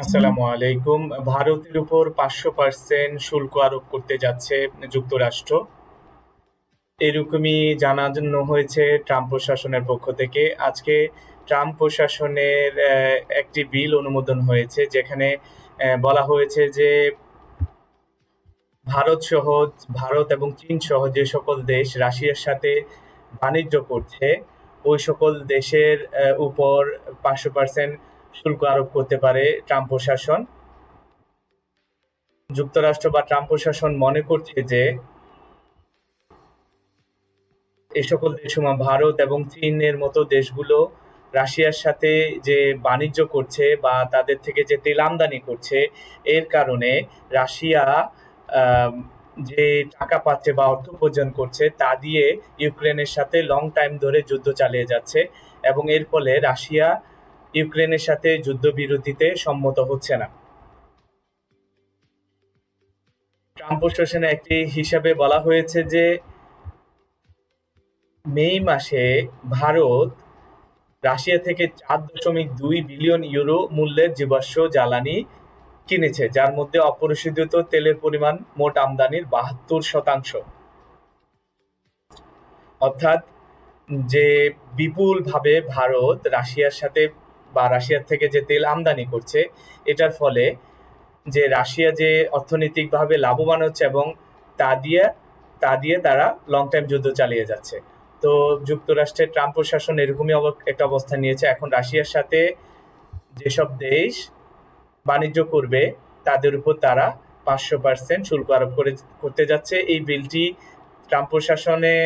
আসসালামু আলাইকুম। ভারতের উপর পাঁচশো পার্সেন্ট শুল্ক আরোপ করতে যাচ্ছে যুক্তরাষ্ট্র। এরকমই জানানো হয়েছে ট্রাম্প প্রশাসনের পক্ষ থেকে। আজকে ট্রাম্প প্রশাসনের একটি বিল অনুমোদন হয়েছে, যেখানে বলা হয়েছে যে ভারত সহ, ভারত এবং চীন সহ যে সকল দেশ রাশিয়ার সাথে বাণিজ্য করছে, ওই সকল দেশের উপর পাঁচশো পার্সেন্ট শুল্ক আরোপ করতে পারে ট্রাম্প প্রশাসন। যুক্তরাষ্ট্র বা ট্রাম্প প্রশাসন মনে করছে যে এই সকল দেশসমূহ ভারত এবং চীনের মতো দেশগুলো রাশিয়ার সাথে যে বাণিজ্য করছে বা তাদের থেকে যে তেল আমদানি করছে, এর কারণে রাশিয়া যে টাকা পাচ্ছে বা অর্থ উপার্জন করছে, তা দিয়ে ইউক্রেনের সাথে লং টাইম ধরে যুদ্ধ চালিয়ে যাচ্ছে এবং এর ফলে রাশিয়া ইউক্রেনের সাথে যুদ্ধবিরতিতে সম্মত হচ্ছে না। ট্রাম্প প্রশাসনে একটি হিসাবে বলা হয়েছে যে, মে মাসে ভারত রাশিয়া থেকে চার দশমিক দুই বিলিয়ন ইউরো মূল্যের জীবাশ্ম জ্বালানি কিনেছে, যার মধ্যে অপরিশোধিত তেলের পরিমাণ মোট আমদানির বাহাত্তর শতাংশ। অর্থাৎ যে বিপুলভাবে ভারত রাশিয়ার সাথে বা রাশিয়ার থেকে যে তেল আমদানি করছে, এটার ফলে যে রাশিয়া যে অর্থনৈতিকভাবে লাভবান হচ্ছে এবং তা দিয়ে তা দিয়ে তারা লং টাইম যুদ্ধ চালিয়ে যাচ্ছে। তো যুক্তরাষ্ট্রের ট্রাম্প প্রশাসন এরকমই একটা অবস্থান নিয়েছে। এখন রাশিয়ার সাথে যেসব দেশ বাণিজ্য করবে, তাদের উপর তারা পাঁচশো পার্সেন্ট শুল্ক আরোপ করে, করতে যাচ্ছে। এই বিলটি ট্রাম্প প্রশাসনে,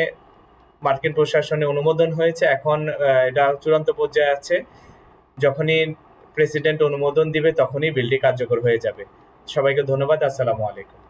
মার্কিন প্রশাসনে অনুমোদন হয়েছে। এখন এটা চূড়ান্ত পর্যায়ে আছে। যখনই প্রেসিডেন্ট অনুমোদন দিবে তখনই বিলটি কার্যকর হয়ে যাবে। সবাইকে ধন্যবাদ আসসালামু আলাইকুম।